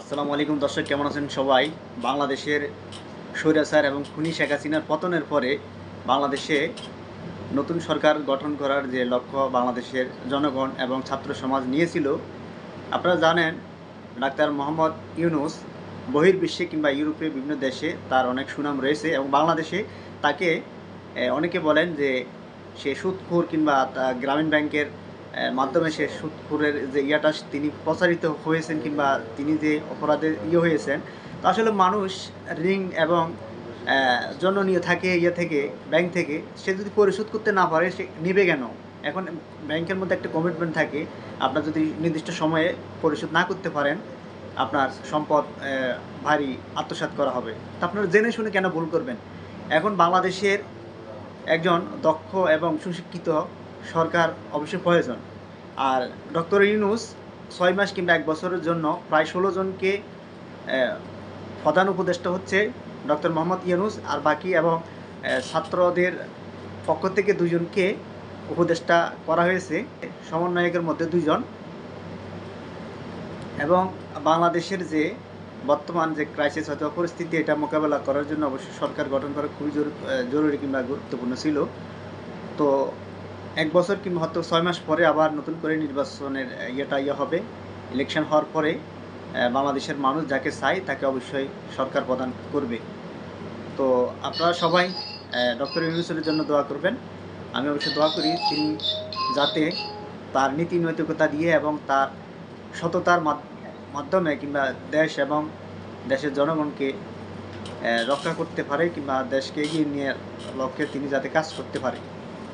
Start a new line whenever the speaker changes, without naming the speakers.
আসসালামু আলাইকুম দর্শক, কেমন আছেন সবাই? বাংলাদেশের স্বৈরাচার এবং খুনি শেখ হাসিনার পতনের পরে বাংলাদেশে নতুন সরকার গঠন করার যে লক্ষ্য বাংলাদেশের জনগণ এবং ছাত্র সমাজ নিয়েছিল, আপনারা জানেন, ডাক্তার মোহাম্মদ ইউনুস বহির্বিশ্বে কিংবা ইউরোপে বিভিন্ন দেশে তার অনেক সুনাম রয়েছে এবং বাংলাদেশে তাকে অনেকে বলেন যে সে সুদখোর কিংবা গ্রামীণ ব্যাংকের মাধ্যমে সে সুদখোরের যে ইয়াটা তিনি প্রচারিত হয়েছেন কিংবা তিনি যে অপরাধে ইয়ে হয়েছেন তো আসলে মানুষ ঋণ এবং আহ, জন্য নিয়ে থাকে ইয়ে থেকে ব্যাংক থেকে সে যদি পরিশোধ করতে না পারে সে নিবে কেন? এখন ব্যাংকের মধ্যে একটা কমিটমেন্ট থাকে আপনার যদি নির্দিষ্ট সময়ে পরিশোধ না করতে পারেন আপনার সম্পদ ভারী আত্মসাৎ করা হবে। তা আপনারা জেনে শুনে কেন ভুল করবেন? এখন বাংলাদেশের একজন দক্ষ এবং সুশিক্ষিত সরকার অবশ্যই প্রয়োজন। আর ডক্টর ইউনুস ছয় মাস কিংবা এক বছরের জন্য প্রায় ষোলো জনকে প্রধান উপদেষ্টা হচ্ছে ডক্টর মোহাম্মদ ইউনুস আর বাকি এবং ছাত্রদের পক্ষ থেকে দুজনকে উপদেষ্টা করা হয়েছে। সমন্বয়কের মধ্যে দুজন। এবং বাংলাদেশের যে বর্তমান যে ক্রাইসিস অথবা পরিস্থিতি, এটা মোকাবেলা করার জন্য অবশ্যই সরকার গঠন করা খুবই জরু- জরুরি কিংবা গুরুত্বপূর্ণ ছিল। তো এক বছর কিংবা হয়তো ছয় মাস পরে আবার নতুন করে নির্বাচনের ইয়েটা ইয়ে হবে ইলেকশন হওয়ার পরে বাংলাদেশের মানুষ যাকে চায় তাকে অবশ্যই সরকার প্রদান করবে। তো আপনারা সবাই ডক্টর ইউনুসের জন্য দোয়া করবেন। আমি অবশ্যই দোয়া করি তিনি যাতে তার নীতি নৈতিকতা দিয়ে এবং তার সততার মাধ- মাধ্যমে কিংবা দেশ এবং দেশের জনগণকে রক্ষা করতে পারে কিংবা দেশকে এগিয়ে নিয়ে লক্ষ্যে তিনি যাতে কাজ করতে পারে।